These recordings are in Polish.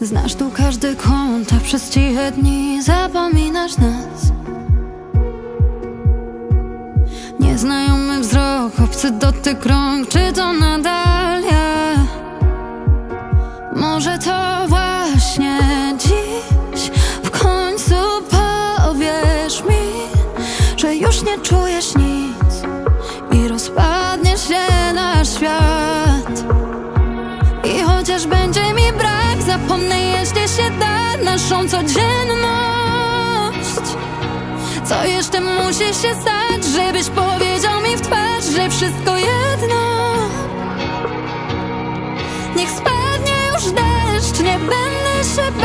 Znasz tu każdy kąt, a przez ciche dni zapominasz nas Nieznajomy wzrok, obcy dotyk rąk, czy to nadal ja? Może to właśnie dziś w końcu powiesz mi, że już nie czujesz nic i rozpadnie się nasz świat. Chociaż będzie mi brak, zapomnę jeśli się da naszą codzienność. Co jeszcze musi się stać, żebyś powiedział mi w twarz, że wszystko jedno? Niech spadnie już deszcz, nie będę się bać,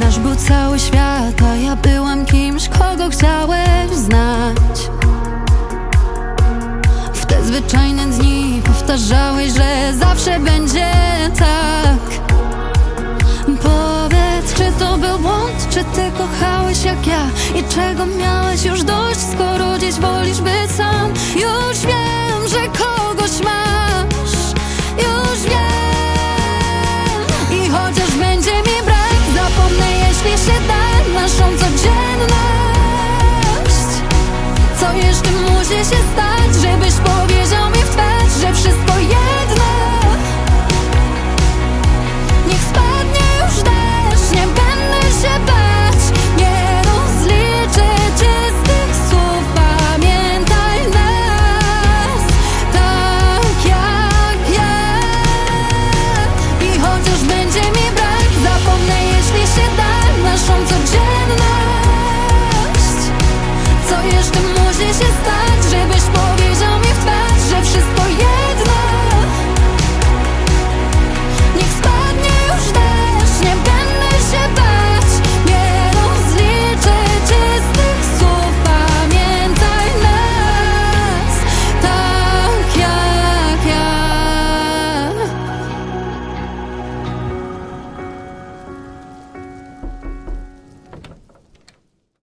Nasz był cały świat, a ja byłam kimś, kogo chciałeś znać. W te zwyczajne dni powtarzałeś, że zawsze będzie tak. Powiedz, czy to był błąd, czy ty kochałeś jak ja I czego miałeś już dość, skoro dziś wolisz być może się stać, żebyś powiedział just stać.